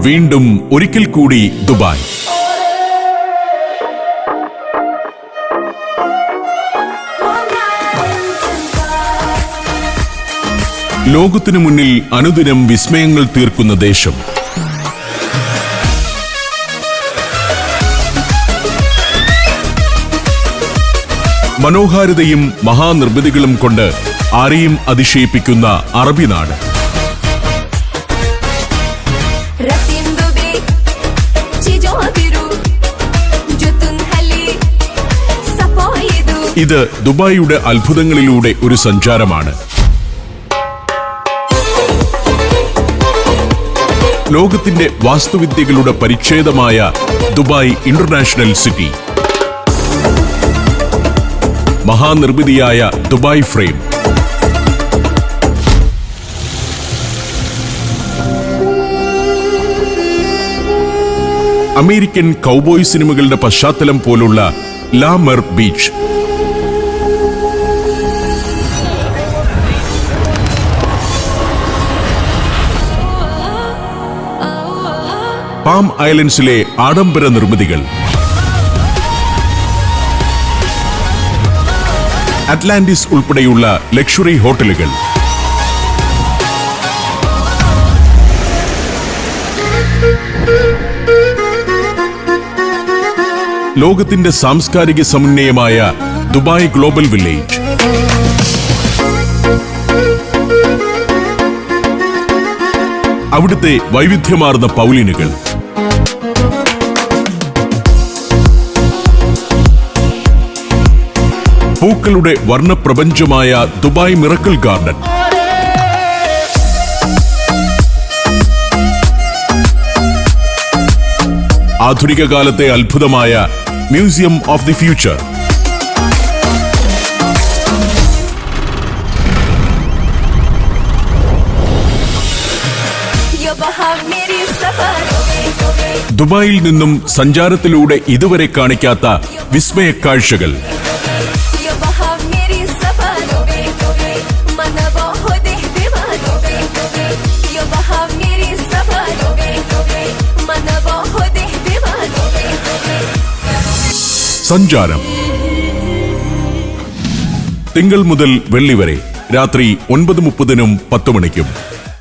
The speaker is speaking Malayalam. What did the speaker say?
വീണ്ടും ഒരിക്കൽ കൂടി ദുബായ്. ലോകത്തിനു മുന്നിൽ അനുദിനം വിസ്മയങ്ങൾ തീർക്കുന്ന ദേശം. മനോഹാരിതയും മഹാനിർമ്മിതികളും കൊണ്ട് ആരെയും അതിശയിപ്പിക്കുന്ന അറബി നാട്. ഇത് ദുബായിയുടെ അത്ഭുതങ്ങളിലൂടെ ഒരു സഞ്ചാരമാണ്. ലോകത്തിന്റെ വാസ്തുവിദ്യകളുടെ പരിച്ഛേദമായ ദുബായ് ഇന്റർനാഷണൽ സിറ്റി. മഹാനിർമ്മിതിയായ ദുബായ് ഫ്രെയിം. അമേരിക്കൻ കൗബോയ് സിനിമകളുടെ പശ്ചാത്തലം പോലുള്ള ലാമർ ബീച്ച്. പാം ഐലൻഡ്സിലെ ആഡംബര നിർമ്മിതികൾ. അറ്റ്ലാന്റിസ് ഉൾപ്പെടെയുള്ള ലക്ഷറി ഹോട്ടലുകൾ. ലോകത്തിന്റെ സാംസ്കാരിക സമന്വയമായ ദുബായ് ഗ്ലോബൽ വില്ലേജ്. അവിടുത്തെ വൈവിധ്യമാർന്ന പൗലിനുകൾ. പൂക്കളുടെ വർണപ്രപഞ്ചമായ ദുബായ് മിറക്കിൾ ഗാർഡൻ. ആധുനിക കാലത്തെ അത്ഭുതമായ മ്യൂസിയം ഓഫ് ദി ഫ്യൂച്ചർ ദുബായിൽ നിന്നും സഞ്ചാരത്തിലൂടെ ഇതുവരെ കാണിക്കാത്ത വിസ്മയ കാഴ്ചകൾ സഞ്ചാരം. തിങ്കൾ മുതൽ വെള്ളി വരെ രാത്രി ഒൻപത് മുപ്പതിനും പത്ത് മണിക്കും.